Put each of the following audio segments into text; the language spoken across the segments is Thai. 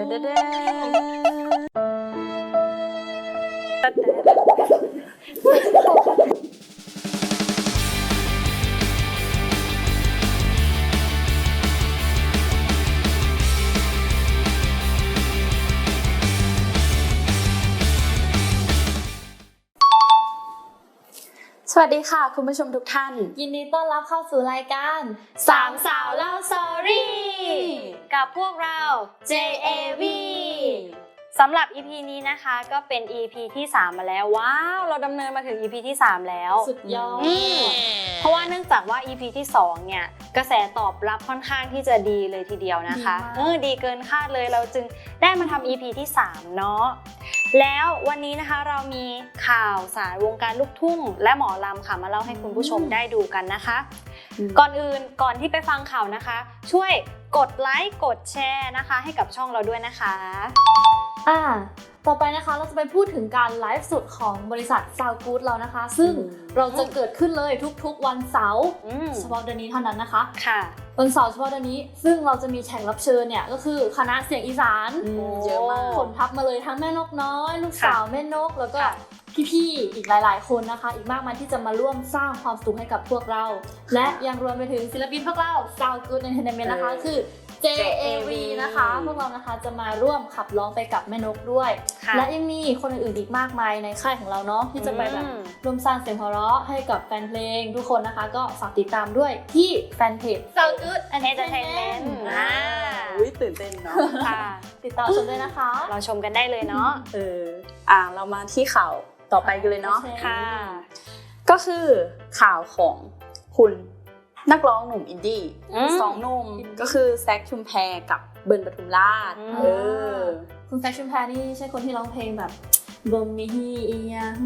สวัสดีค่ะ คุณผู้ชมทุกท่าน ยินดีต้อนรับเข้าสู่รายการสามสาวเล่าสอรี่ กับพวกเรา JAV สำหรับ EP นี้นะคะก็เป็น EP ที่ 3 มาแล้ว ว้าว เราดำเนินมาถึง EP ที่ 3 แล้ว สุดยอดอืมเพราะว่าเนื่องจากว่า EP ที่ 2 เนี่ย กระแสตอบรับค่อนข้างที่จะดีเลยทีเดียวนะคะดีมากเออดีเกินคาดเลยเราจึงได้มาทำ EP ที่ 3 เนาะแล้ววันนี้นะคะเรามีข่าวสารวงการลูกทุ่ง และหมอลำค่ะมาเล่าให้คุณผู้ชมได้ดูกันนะคะ ก่อนอื่นก่อนที่ไปฟังข่าวนะคะ ช่วย กดไลค์กดแชร์นะคะ ให้กับช่องเราด้วยนะคะ อ่า ต่อไปนะคะเราจะไปพูดถึงการไลฟ์สดของบริษัท s o u Good เรานะคะ ซึ่งอืมเราจะเกิดขึ้นเลยทุกๆวันเสาร์อืม เฉพาะเดือนนี้เท่านั้นนะคะ ค่ะวันเสาร์เฉพาะเดือนนี้ ซึ่งเราจะมีแขกรับเชิญเนี่ยก็คือคณะเสียงอีสานอืมเยอะมาก ผลทัพมาเลยทั้งแม่นกน้อย ลูกสาวแม่นกแล้วก็ค่ะ พี่ๆ อีกหลาย ๆ คนนะคะ อีกมากมายที่จะมาร่วมสร้างความสุขให้กับพวกเรา และยังรวมไปถึงศิลปินพวกเรา Sound Good Entertainment นะคะเออคือ JAV นะคะ พวกเรานะคะจะมาร่วมขับร้องไปกับแม่นกด้วย ค่ะและยังมีคนอื่นๆ อีกมากมายในค่ายของเราเนาะที่จะไปแบบอืม ร่วมสร้างเสียงหัวเราะให้กับแฟนเพลงทุกคนนะคะ ก็ฝากติดตามด้วยที่แฟนเพจ Sound Good Entertainment อ่าอุ้ยตื่นเต้นเนาะ ค่ะ ติดตามชมด้วยนะคะ เราชมกันได้เลยเนาะ เออ อ่า เรามาที่ข่าว ต่อไปกันเลยเนาะโอเคค่ะ ก็คือข่าวของคุณนักร้องหนุ่มอินดี้อืมสองหนุ่มก็คือแซคชุมแพรกับเบิร์นปทุมราชอืมเออคุณแฟชั่นแพรนี่ใช่คนที่ร้องเพลงแบบบ่มีอีหยัง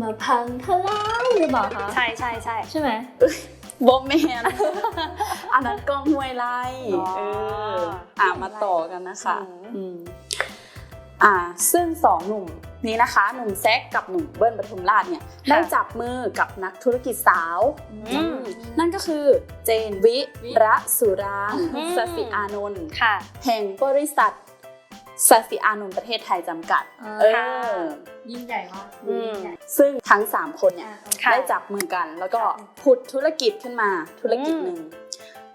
มาพังทลายหรือเปล่าคะใช่ใช่ใช่ใช่ไหมบอมแมนอันนั้นกล้องห้วยไล่อ๋อเอออ่ามาต่อกันนะคะอืมอืมอ่าซึ่งสองหนุ่ม นี้นะคะหนุ่มแซกกับหนุ่มเบิ้ลปทุมราชเนี่ยได้จับมือกับนักธุรกิจสาวอืมนั่นก็คือเจนวิระสุรางอืมสสิอานนท์ค่ะแห่งบริษัทสสิอานนท์ประเทศไทยจำกัดอ่าเอค่ะอยิ่งใหญ่มากอืมยิ่งใหญ่ซึ่งทั้ง 3 คนเนี่ยอะค่ะได้จับมือกัน แล้วก็ค่ะผุดธุรกิจขึ้นมาธุรกิจหนึ่ง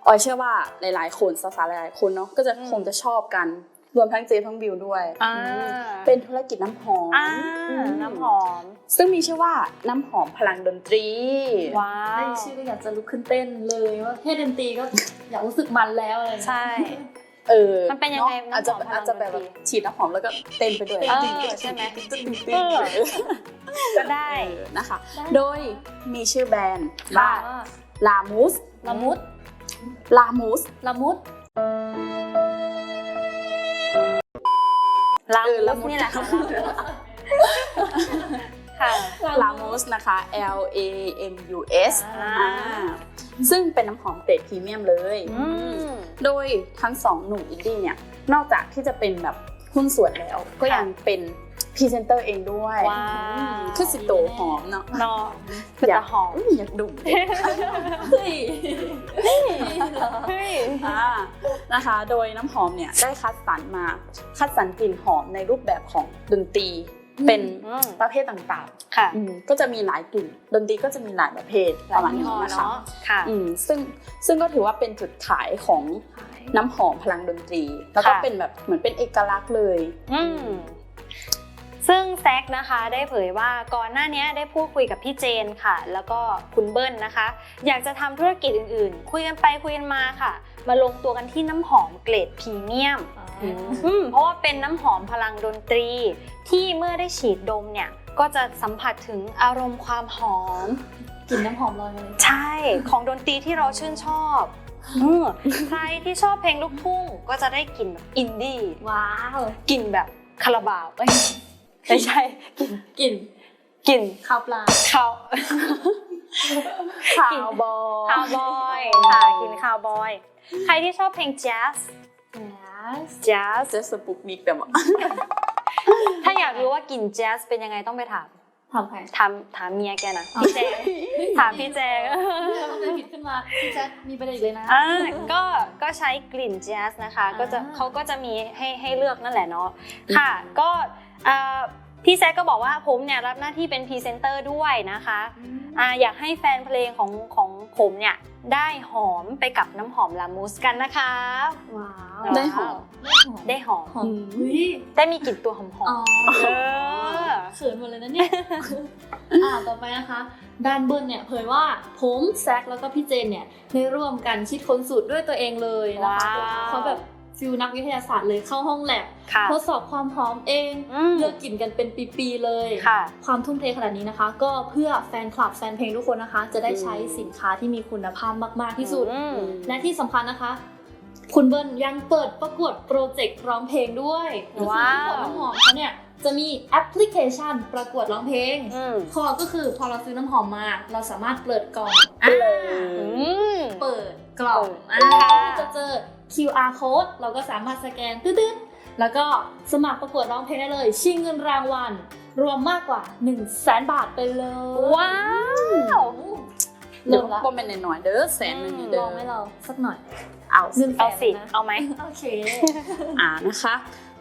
ออยเชื่อว่าหลาย ๆ คนสาวๆหลายๆคนเนาะก็จะอืมคงจะชอบกัน รวมทั้งเจทั้งบิวด้วยอ่าเป็นธุรกิจน้ำหอมอ่าอืมน้ำหอม ซึ่งมีชื่อว่าน้ำหอมพลังดนตรีว้าได้วชื่อก็อยากจะลุกขึ้นเต้นเลยว่าแค่ดนตรีก็อยากรู้สึกมันแล้วอะไรอย่างเงี้ยใช่เออ มันเป็นยังไงอะอาจจะน้ำหอมพลังอาจจะแบบดนตรีฉีดน้ำหอมแล้วก็เต้นไปด้วยเออใช่ไหมเออก็ได้เออนะคะได้โดยมีชื่อแบรนด์ว่าว่าลามูสละมุดลามูสละมุด ลาเออมุละสมุดนี่แหละค่ะค่ะ ลามูสนะคะ L A M U S อ่า อ่าซึ่งเป็นน้ำหอมเกรดพรีเมียมเลย อืม โดยทั้งสองหนุ่มอินดี้เนี่ย นอกจากที่จะเป็นแบบหุ้นส่วนแล้ว ก็ยังเป็น พรีเซนเตอร์เองด้วยว้าวอืมคือสิโตหอมเนาะเนาะคือจะหอมยอยากดุ่มเฮ้ยเฮ้ยอ่านะคะ โดยน้ำหอมเนี่ยได้คัดสรรมาคัดสรรกลิ่นหอมในรูปแบบของดนตรีเป็นอืมประเภทต่างค่ะๆอืมก็จะมีหลายกลิ่นดนตรีก็จะมีหลายประเภทประมาณยี่นี้ห้อนะคะเนาะค่ะอืมซึ่งซึ่งก็ถือว่าเป็นจุดขายของน้ำหอมพลังดนตรี แล้วก็ค่ะเป็นแบบเหมือนเป็นเอกลักษณ์เลยอืม ซึ่งแซกนะคะได้เผยว่าก่อนหน้านี้ได้พูดคุยกับพี่เจนค่ะ แล้วก็คุณเบิ้ลนะคะ อยากจะทำธุรกิจอื่นๆ คุยกันไปคุยกันมาค่ะ มาลงตัวกันที่น้ำหอมเกรดพรีเมียมอืมอืมเพราะว่าเป็นน้ำหอมพลังดนตรี ที่เมื่อได้ฉีดดมเนี่ยก็จะสัมผัสถึงอารมณ์ความหอมกลิ่นน้ำหอมลอยมาเลยใช่ของดนตรีที่เราชื่นชอบอืมใครที่ชอบเพลงลูกทุ่งก็จะได้กลิ่นแบบอินดี้ว้าวกลิ่นแบบคาราบาวเอ้ย ไม่ใช่กลิ่นกลิ่นกลิ่นข้าวปลาข้าวคาวบอยคาวบอยค่ะกลิ่นคาวบอย ใครที่ชอบเพลงแจ๊ส yes แจ๊สเจสปุกนิกแต่ว่าถ้าอยากรู้ว่ากลิ่นแจ๊สเป็นยังไงต้องไปถาม ทำใครถามถามเมียแกนะพี่แจงถามพี่แจงทำอะไรผิดขึ้นมาพี่แจ๊คมีประเด็นอีกเลยนะอ่าก็ก็ใช้กลิ่นแจ๊สนะคะอ่าก็จะเขาก็จะมีให้ให้เลือกนั่นแหละเนาะค่ะ ก็เอ่อพี่แซกก็บอกว่าผมเนี่ยรับหน้าที่เป็นพรีเซนเตอร์ด้วยนะคะอ่าอยากให้แฟนเพลงของของผมเนี่ยได้หอมไปกับน้ำหอมลามูสกันนะคะว้าวได้หอมได้หอมได้หอมหอมเฮ้ยได้มีกลิ่นตัวหอมหออ๋อม เออเขินหมดเลยนะเนี่ยอ่าต่อไปนะคะด้านเบิ้ลเนี่ยเผยว่าผมแซคแล้วก็พี่เจนเนี่ยได้ร่วมกันคิดค้นสูตรด้วยตัวเองเลยนะคะว้าวเขาแบบฟิลนักวิทยาศาสตร์เลยเข้าห้องแลบค่ะทดสอบความหอมเองอืมเลือกกลิ่นกันเป็นปีๆเลยค่ะความทุ่มเทขนาดนี้นะคะ ก็เพื่อแฟนคลับแฟนเพลงทุกคนนะคะ จะได้ใช้สินค้าที่มีคุณภาพมากๆที่สุดอืมและที่สำคัญนะคะคุณเบิ้ลยังเปิดประกวดโปรเจกต์ร้องเพลงด้วยก็คือว้าวที่ขวดน้ำหอมเขาเนี่ย จะมีแอปพลิเคชันประกวดร้องเพลงอืมข้อก็คือพอเราซื้อน้ำหอมมา เราสามารถเปิดกล่องอ่าอืมเปิดกล่องเปิอ่าดค่ะจะเจอ QR code เราก็สามารถสแกนตึ๊ดๆแล้วก็สมัครประกวดร้องเพลงได้เลย ชิงเงินรางวัล รวมมากกว่า1 0 0 0 0แสนบาทไปเลย ว้าวเดี๋เริ่ยวมละบ่เป็นน้อยๆเด้อแสนหนึ่งนี่ลเด้อองไหมเราสักหน่อย เอาเงินแสเอานสินะเอาไหมโอเค อ่านะคะ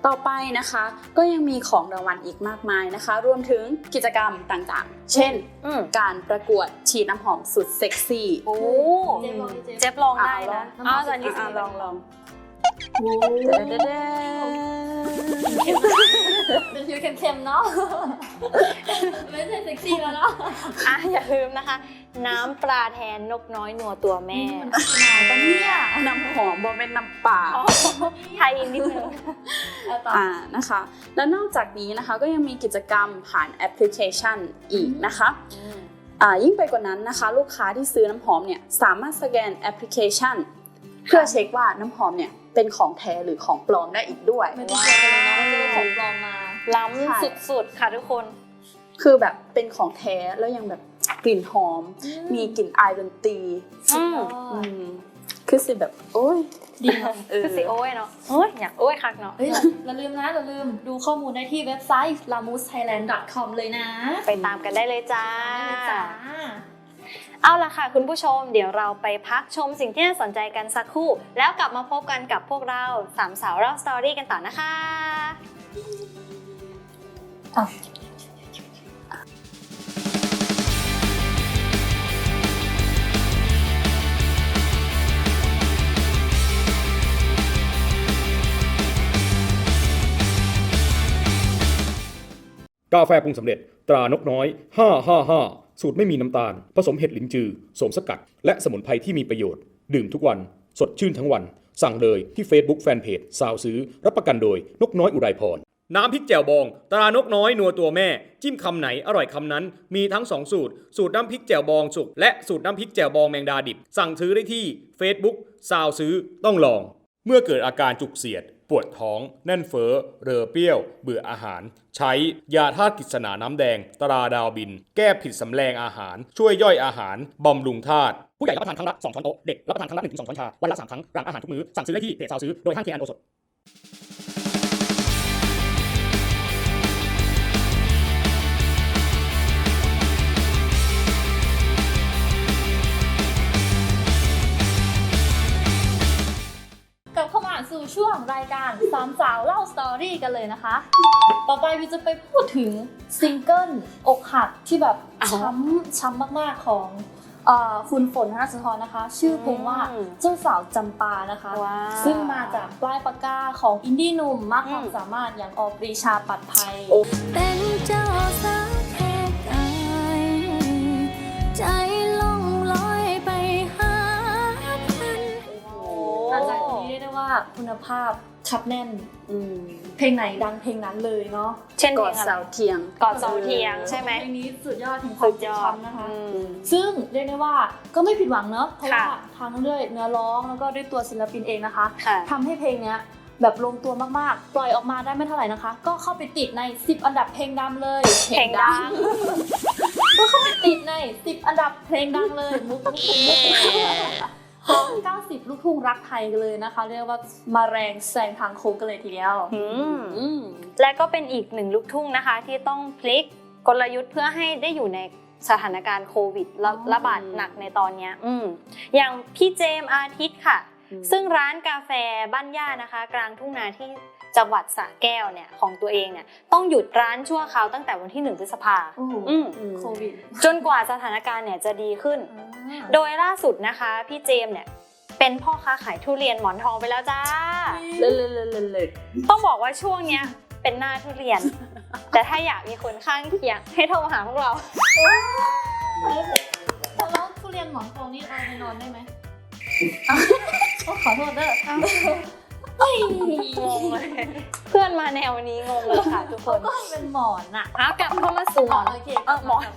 ต่อไปนะคะก็ยังมีของรางวัลอีกมากมายนะคะ รวมถึงกิจกรรมต่างๆ เช่น อืม การประกวดฉีดน้ำหอมสุดเซ็กซี่โอ้เจ๊ลองดิเจ๊เจ็บลองได้นะอะลองอ๋อตอนนี้อะสิลองลองโอ้เด้อเด้อเด้อเป็นผิวเข้มๆเนาะ ไม่ใช่เซ็กซี่แล้วเนาะ อะอย่าลืมนะคะ น้ำปลาแทนนกน้อยนัวตัวแม่มันขนาดปะเนี่ยน้ำหอมบ่เป็นน้ำป่าอ๋อไทยนิดนึงเอาต่อ อ่านะคะ แล้วนอกจากนี้นะคะก็ยังมีกิจกรรมผ่านแอปพลิเคชันอีกนะคะอ่ายิ่งไปกว่านั้นนะคะ ลูกค้าที่ซื้อน้ำหอมเนี่ยสามารถสแกนแอปพลิเคชัน เพื่อเช็คว่าน้ำหอมเนี่ยเป็นของแท้หรือของปลอมได้อีกด้วย ไม่ต้องกลัวกันเลยเนาะว่าเจอของปลอมมา ล้ค่ะำสุดๆ ค่ะทุกคน คือแบบเป็นของแท้แล้วยังแบบ กลิ่นหอม มีกลิ่นอายดนตรีสุดยออืดมคือสิแบบ โอ้ยดีเนาะเออคือสิโอ้ยเนาะโอ้ยอยากโอ้ยคักเนาะเฮ้ยอย่าลืมนะอย่าลืมดูข้อมูลได้ที่เว็บไซต์ lamusthailand.com เลยนะ ไปตามกันได้เลยจ้าได้เลยจ้าเอาล่ะค่ะคุณผู้ชมเดี๋ยวเราไปพักชมสิ่งที่น่าสนใจกันสักครู่ แล้วกลับมาพบกันกับพวกเราสามสาวเล่าสตอรี่กันต่อนะคะ กาแฟปรุงสำเร็จ ตรานกน้อย 555 สูตรไม่มีน้ำตาล ผสมเห็ดหลินจือโสมสกัด และสมุนไพรที่มีประโยชน์ ดื่มทุกวัน สดชื่นทั้งวัน สั่งเลยที่ Facebook Fanpage สาวซื้อ รับประกันโดยนกน้อยอุไรพรน้ำพริกแจ่วบอง ตรานกน้อยนัวตัวแม่ จิ้มคำไหนอร่อยคำนั้น มีทั้ง 2 สูตร สูตรน้ำพริกแจ่วบองสุก และสูตรน้ำพริกแจ่วบองแมงดาดิบ สั่งซื้อได้ที่ Facebook สาวซื้อต้องลอง เมื่อเกิดอาการจุกเสียด ปวดท้อง แน่นเฟ้อเรอเปรี้ยว เบื่ออาหาร ใช้ยาธาตุกิษณาน้ำแดง ตราดาวบิน แก้ผิดสำแรงอาหาร ช่วยย่อยอาหาร บำรุงธาตุผู้ใหญ่รับประทานครั้งละ2ช้อนโต๊ะเด็กรับประทานครั้งละ1-2ช้อนชาวันละ3ครั้งหลังอาหารทุกมื้อสั่งซื้อได้ที่เพจสาวซื้อโดยห้างเทียนโอสด สู่ช่วงรายการสามสาวเล่าสตอรี่กันเลยนะคะ ต่อไปวิวจะไปพูดถึงซิงเกิลอกหักที่แบบอ๋อช้ำช้ำมากๆของเอ่อคุณฝนธนสุนทรนะคะ ชื่อเพลงว่าอืมเจ้าสาวจำปานะคะว้าวซึ่งมาจากปลายปากกาของอินดี้หนุ่มมากความอืมสามารถอย่างออปรีชาปัดภัยเป็นเจ้าสาวแขกอายใจ คุณภาพชับแน่น อืมเพลงไหนดังเพลงนั้นเลยเนาะเช่นกเพลอดงอะไรเสาเทียง กอดเสาเทียงใช่ไหม เพลงนี้สุดยอดถึงความสุดยอดช้ำนะคะอืมซึ่งเรียกได้ว่าก็ไม่ผิดหวังเนอะเพราะว่าค่ะ ทั้งด้วยเนื้อร้องแล้วก็ด้วยตัวศิลปินเองนะคะ ค่ะ ทำให้เพลงเนี้ยแบบลงตัวมากๆ ปล่อยออกมาได้ไม่เท่าไหร่นะคะ ก็เข้าไปติดใน 10 อันดับเพลงดังเลยเพลงดัง ก็เข้าไปติดใน 10 อันดับเพลงดังเลยมุกมุกมุก ของ90 ลูกทุ่งรักไทยกันเลยนะคะ เรียกว่ามาแรงแซงทางโค้งกันเลยทีเดียวอืมอืมและก็เป็นอีกหนึ่งลูกทุ่งนะคะ ที่ต้องพลิกกลยุทธ์เพื่อให้ได้อยู่ในสถานการณ์โควิดระอ๋อระบาดหนักในตอนเนี้ยอืมอย่างพี่เจมส์อาทิตย์ค่ะ ซึ่งร้านกาแฟบ้านย่านะคะ กลางทุ่งนาที่จังหวัดสระแก้วเนี่ยของตัวเองเนี่ยต้องหยุดร้านชั่วคราวตั้งแต่วันที่1พฤษภาโอ้โหอืมอืมโควิดจนกว่าสถานการณ์เนี่ยจะดีขึ้น โดยล่าสุดนะคะพี่เจมส์เนี่ยเป็นพ่อค้าขายทุเรียนหมอนทองไปแล้วจ้าเลิศเลิศเลิศเลิศเลิศต้องบอกว่าช่วงเนี้ยเป็นหน้าทุเรียน แต่ถ้าอยากมีคนข้างเคียงให้โทรมาหาพวกเราแล้วทุเรียนหมอนทองนี่เอาไปนอนได้ไหม 好的都有 งงเลยเพื่อนมาแนวนี้งงเลยค่ะทุกคนก็เป็นหมอนอะเอากลับเข้ามาสู่หมอนโอเคเออหมอน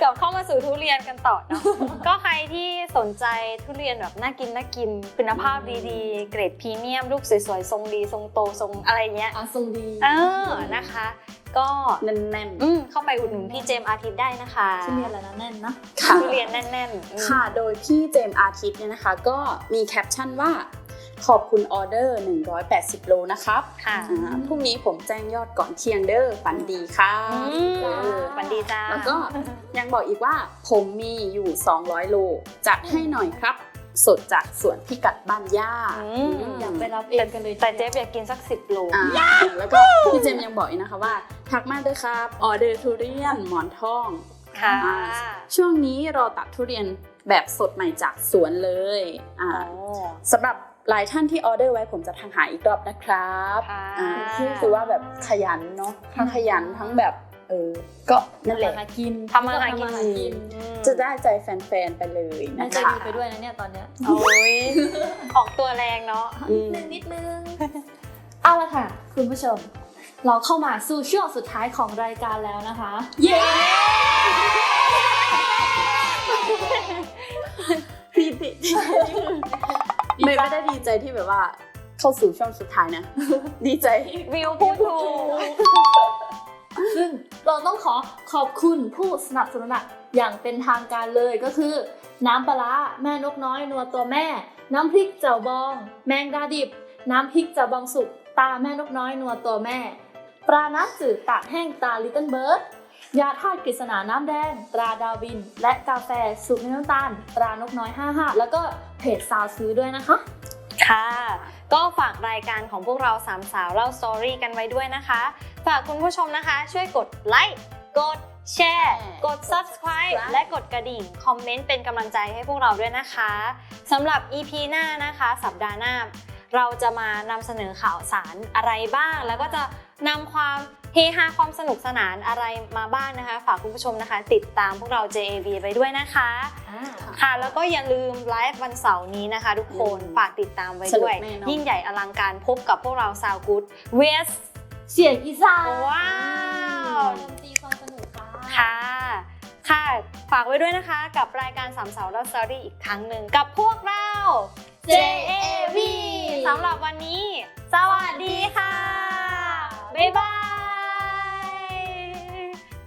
กลับเข้ามาสู่ทุเรียนกันต่อเนาะก็ใครที่สนใจทุเรียนแบบน่ากินน่ากินคุณภาพดีๆ เกรดพรีเมียมลูกสวยๆทรงดีทรงโตทรงอะไรเงี้ยอะทรงดีเออนะคะ ก็แน่นแน่นๆอืมเข้าไปอุดหนุนพี่เจมส์อาทิตย์ได้นะคะทุเรียนอะไรนะแน่นนะค่ะทุเรียนแน่นๆอืมค่ะโดยพี่เจมส์อาทิตย์เนี่ยนะคะ ก็มีแคปชั่นว่า ขอบคุณออเดอร์ 180 โลนะครับค่ะอ่าพรุ่งนี้ผมแจ้งยอดก่อนเที่ยงเด้อฝันดีค่ะอืมเออฝันดีจ้าแล้วก็ยังบอกอีกว่าผมมีอยู่ 200 โลจัดให้หน่อยครับ สดจากสวนพิกัดบ้านย่าอืมอยากไปรับเองกันเลยแต่เจฟอยากกินสักสิบโล อ่าแล้วก็พี่เจมส์ยังบอกอีกนะคะว่าทักมาด้วยครับออเดอร์ทุเรียนหมอนทอง ค่ะอ่าช่วงนี้เราตัดทุเรียนแบบสดใหม่จากสวนเลยอ่าโอ้สำหรับ หลายท่านที่ออเดอร์ไว้ผมจะทางหาอีกรอบนะครับค่ะอ่าคือว่าแบบขยันเนาะทั้งขยันทั้งแบบเออก็นั่นแหละทำมาหากินทำมาหากินทำมากินจะได้ใจแฟนๆไปเลยน่านะจะคะดีไปด้วยนะเนี่ยตอนเนี้ยโอ้ยออกตัวแรงเนาะอืมนิดนึงนิดนึงเอาละค่ะ คุณผู้ชม เราเข้ามาสู่ช่วงสุดท้ายของรายการแล้วนะคะ เย้ ไม่ไม่ได้ดีใจที่แบบว่า เข้าสู่ช่วงสุดท้ายนะ ดีใจวิวพูดถูกซึ่งเราต้องขอขอบคุณผู้สนับสนุนหลักอย่างเป็นทางการเลยก็คือ น้ำปลาร้าแม่นกน้อยนัวตัวแม่ น้ำพริกเจ้าบอง แมงดาดิบ น้ำพริกเจ้าบองสุกตาแม่นกน้อยนัวตัวแม่ ปลาน้ำจืดตากแห้งตาลิตเติ้ลเบิร์ด ยาธาตุกฤษณาน้ำแดง ตราดาวิน และกาแฟสูตรไม่น้ำตาล ตรานกน้อย 55 แล้วก็เพจซาวซื้อด้วยนะคะ ค่ะ ก็ฝากรายการของพวกเราสามสาวเล่าสตอรี่กันไว้ด้วยนะคะ ฝากคุณผู้ชมนะคะ ช่วยกดไลค์ กดแชร์ กด subscribe และกดกระดิ่ง คอมเมนต์เป็นกำลังใจให้พวกเราด้วยนะคะสำหรับ EP หน้านะคะ สัปดาห์หน้า เราจะมานำเสนอข่าวสารอะไรบ้าง แล้วก็จะนำความ เฮฮาความสนุกสนานอะไรมาบ้างนะคะ ฝากคุณผู้ชมนะคะ ติดตามพวกเรา JAV ไปด้วยนะคะ ค่ะ แล้วก็อย่าลืมไลฟ์วันเสาร์นี้นะคะ ทุกคนอืมฝากติดตามไว้ด้วยสนุกแน่นอนยิ่งใหญ่อลังการพบกับพวกเราซาวกูดเวสเสียงอีสานว้าวดนตรีความสนุกค่ะค่ะค่ะฝากไว้ด้วยนะคะ กับรายการสามสาวเล่าสตอรี่อีกครั้งหนึ่งกับพวกเรา JAV สำหรับวันนี้ สวัสดีค่ะ บ๊ายบาย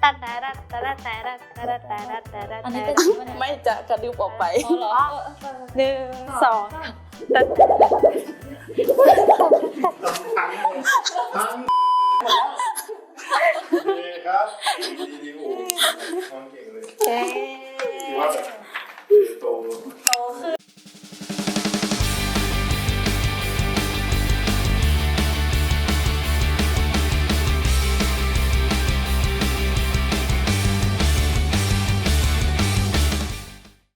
ตัดแต่รัดแต่รัดแต่รัดแต่รัดแต่รัดแต่รัดอันนี้เป็นไม่จะกระดึบออกไปอ๋อเหรอหนึ่งสองทั้งทั้ง